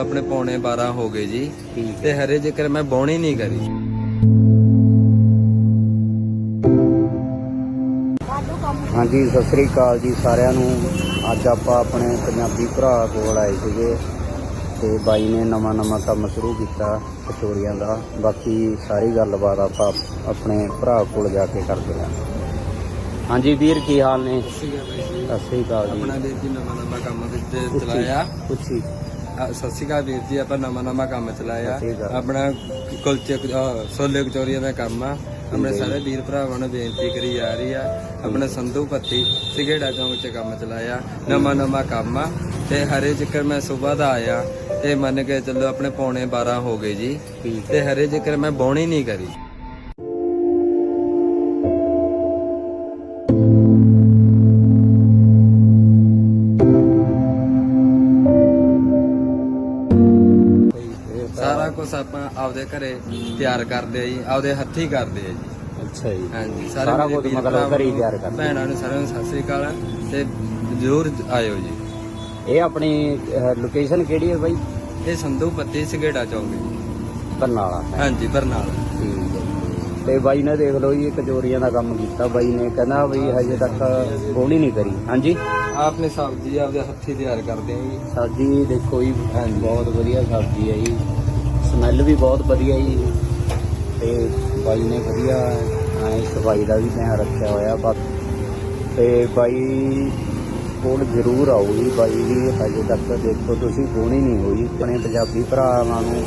ਆਪਣੇ ਪੌਣੇ 12 ਹੋ ਗਏ ਜੀ। ਤੇ ਹਰੇ ਜ਼ਿਕਰ ਮੈਂ ਬੌਣੀ ਨਹੀਂ ਕਰੀ। ਹਾਂਜੀ ਸਤਿ ਸ੍ਰੀ ਅਕਾਲ ਜੀ ਸਾਰਿਆਂ ਨੂੰ। ਅੱਜ ਆਪਾਂ ਆਪਣੇ ਪੰਜਾਬੀ ਭਰਾ ਕੋਲ ਆਏ ਸੀਗੇ ਤੇ ਬਾਈ ਨੇ ਨਵਾਂ ਨਵਾਂ ਕੰਮ ਸ਼ੁਰੂ ਕੀਤਾ ਕਚੋਰੀਆਂ ਦਾ। ਬਾਕੀ ਸਾਰੀ ਗੱਲਬਾਤ ਆਪਾਂ ਆਪਣੇ ਭਰਾ ਕੋਲ ਜਾ ਕੇ ਕਰਦੇ ਹਾਂ। ਹਾਂਜੀ ਵੀਰ ਕੀ ਹਾਲ ਨੇ? ਸਤਿ ਸ੍ਰੀ ਅਕਾਲ ਜੀ। ਆਪਣਾ ਵੀਰ ਜੀ ਨਵਾਂ ਨਵਾਂ ਕੰਮ ਵਿੱਚ ਚਲਾਇਆ। ਪੁੱਛੀ। ਅ, ਸਤਿ ਸ਼੍ਰੀ ਅਕਾਲ ਵੀਰ ਜੀ ਆਪਾਂ ਨਵਾਂ ਨਵਾਂ ਕੰਮ ਚਲਾਇਆ। ਸਤਿ ਸ਼੍ਰੀ ਅਕਾਲ। ਆਪਣਾ ਕੁਲਚੇ ਅ, ਛੋਲੇ ਕਚੌਰੀਆਂ ਦਾ ਕੰਮ ਆ। ਆਪਣੇ ਸਾਰੇ ਵੀਰ ਭਰਾਵਾਂ ਨੂੰ ਬੇਨਤੀ ਕਰੀ ਜਾ ਰਹੀ ਆ। ਆਪਣੇ ਸੰਧੂ ਪੱਤੀ ਸਿਗੇੜਾ ਚੌਂਕ 'ਚ ਕੰਮ ਚਲਾਇਆ। ਨਵਾਂ ਨਵਾਂ ਕੰਮ ਆ। ਤੇ ਹਰੇ ਜ਼ਿਕਰ ਮੈਂ ਸਵੇਰ ਦਾ ਆਇਆ ਤੇ ਮੰਨ ਕੇ ਚੱਲੋ ਆਪਣੇ ਪੌਣੇ 12 ਹੋ ਗਏ ਜੀ। ਠੀਕ ਤੇ ਹਰੇ ਜ਼ਿਕਰ ਮੈਂ ਬੌਣੀ ਨਹੀਂ ਕਰੀ। ਕੁਝ ਆਪਾਂ ਆਪਦੇ ਘਰੇ ਤਿਆਰ ਕਰਦੇ ਆ ਜੀ ਆਪਦੇ ਹੱਥੀ ਕਰਦੇ ਆ ਜੀ। ਅੱਛਾ ਜੀ। ਹਾਂਜੀ ਸਾਰਾ ਕੁਝ ਮਤਲਬ ਘਰੇ ਤਿਆਰ ਕਰਦੇ। ਭੈਣਾਂ ਨੂੰ ਸਾਰਿਆਂ ਨੂੰ ਸਤਿ ਸ੍ਰੀ ਅਕਾਲ ਤੇ ਜ਼ਰੂਰ ਆਇਓ ਜੀ। ਇਹ ਆਪਣੀ ਲੋਕੇਸ਼ਨ ਕਿਹੜੀ ਹੈ ਬਾਈ? ਇਹ ਸੰਧੂ ਪੱਤੀ ਸਿਗੇੜਾ ਚੌਂਕ ਜੀ। ਬਰਨਾਲਾ। ਹਾਂਜੀ ਬਰਨਾਲਾ। ਠੀਕ ਹੈ ਤੇ ਬਾਈ ਨੇ ਦੇਖ ਲਓ ਜੀ ਕਚੋਰੀਆਂ ਦਾ ਕੰਮ ਕੀਤਾ। ਬਾਈ ਨੇ ਕਹਿੰਦਾ ਵੀ ਹਜੇ ਤੱਕ ਗੋਣੀ ਨਹੀਂ ਕਰੀ। ਹਾਂਜੀ? ਆਪਨੇ ਸਬਜ਼ੀ ਆਪਦੇ ਹੱਥੀ ਤਿਆਰ ਕਰਦੇ ਆ ਜੀ। ਸਬਜ਼ੀ ਦੇਖੋ ਜੀ ਬਹੁਤ ਵਧੀਆ ਸਬਜ਼ੀ ਹੈ ਜੀ। ਸਮੈਲ ਵੀ ਬਹੁਤ ਵਧੀਆ ਜੀ। ਤੇ ਬਾਈ ਨੇ ਵਧੀਆ ਐ ਸਫ਼ਾਈ ਦਾ ਵੀ ਧਿਆਨ ਰੱਖਿਆ ਹੋਇਆ ਬਸ। ਤੇ ਬਾਈ ਕੋਲ ਜ਼ਰੂਰ ਜੀ। ਬਾਈ ਦੀ ਹਜੇ ਤੱਕ ਦੇਖੋ ਤੁਸੀਂ ਗੋਣੀ ਨਹੀਂ ਹੋਈ। ਆਪਣੇ ਪੰਜਾਬੀ ਭਰਾਵਾਂ ਨੂੰ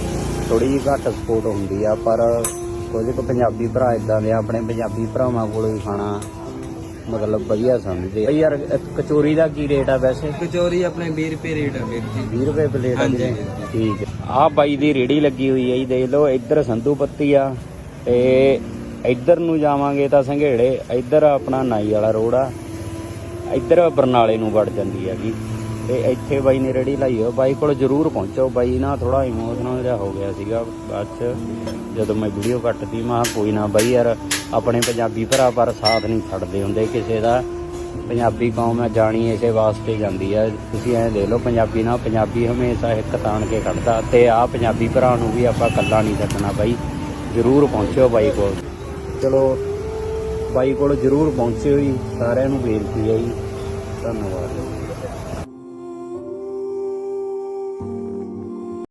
ਥੋੜੀ ਜਿਹੀ ਘੱਟ ਸਪੋਰਟ ਹੁੰਦੀ ਆ ਪਰ ਕੁਝ ਕੁ ਪੰਜਾਬੀ ਭਰਾ ਇਦਾਂ ਦੇ ਆਪਣੇ ਪੰਜਾਬੀ ਭਰਾਵਾਂ ਕੋਲੋਂ ਹੀ ਖਾਣਾ ਮਤਲਬ ਵਧੀਆ ਸਮਝਦੇ ਆ। ਯਾਰ ਕਚੋਰੀ ਦਾ ਕੀ ਰੇਟ ਆ ਵੈਸੇ? ਕਚੋਰੀ ਆਪਣੇ 20 ਰੁਪਏ ਰੇਟ ਆ ਵੀਰ ਜੀ। 20 ਰੁਪਏ ਪਲੇਟ ਆ। ਵੀਰੇ। ਠੀਕ ਹੈ। ਆਹ ਬਾਈ ਦੀ ਰੇੜੀ ਲੱਗੀ ਹੋਈ ਹੈ ਜੀ, ਦੇਖ ਲਓ, ਇੱਧਰ ਸੰਧੂ ਪੱਤੀ ਆ ਤੇ ਇੱਧਰ ਨੂੰ ਜਾਵਾਂਗੇ ਤਾਂ ਸੰਘੇੜੇ, ਇੱਧਰ ਆਪਣਾ ਨਾਈ ਵਾਲਾ ਰੋਡ ਆ, ਇੱਧਰ ਬਰਨਾਲੇ ਨੂੰ ਵੜ ਜਾਂਦੀ ਹੈਗੀ। ਤੇ ਇੱਥੇ ਬਾਈ ਨੇ ਰੇੜੀ ਲਾਈ ਹੋ ਬਾਈ ਕੋਲ ਜਰੂਰ ਪਹੁੰਚੋ, ਬਾਈ ਨਾ ਥੋੜਾ ਇਮੋਸ਼ਨਲ ਜਿਹਾ ਹੋ ਗਿਆ ਸੀਗਾ ਬਾਅਦ ਚ, ਜਦੋਂ ਮੈਂ ਵੀਡੀਓ ਕੱਟਦੀ ਮੈਂ ਕਿਹਾ ਕੋਈ ਨਾ ਬਾਈ ਯਾਰ, ਆਪਣੇ ਪੰਜਾਬੀ ਭਰਾ ਪਰ ਸਾਥ ਨਹੀਂ ਛੱਡਦੇ ਹੁੰਦੇ ਕਿਸੇ ਦਾ। ਪੰਜਾਬੀ ਕੌਮ ਹੈ, ਜਾਣੀ ਇਸੇ ਵਾਸਤੇ ਜਾਂਦੀ ਹੈ। ਤੁਸੀਂ ਐਂ ਦੇਖ ਲਓ, ਪੰਜਾਬੀ ਨਾਲ ਪੰਜਾਬੀ ਹਮੇਸ਼ਾ ਇੱਕ ਤਾਣ ਕੇ ਖੜਦਾ ਤੇ ਆ ਪੰਜਾਬੀ ਭਰਾ ਨੂੰ ਵੀ ਆਪਾਂ ਇਕੱਲਾ ਨਹੀਂ ਛੱਡਣਾ ਬਾਈ। ਜਰੂਰ ਪਹੁੰਚਿਓ ਬਾਈ ਕੋਲ। ਚਲੋ, ਬਾਈ ਕੋਲ ਜਰੂਰ ਪਹੁੰਚਿਓ ਜੀ। ਸਾਰਿਆਂ ਨੂੰ ਬੇਨਤੀ ਹੈ ਜੀ। ਧੰਨਵਾਦ।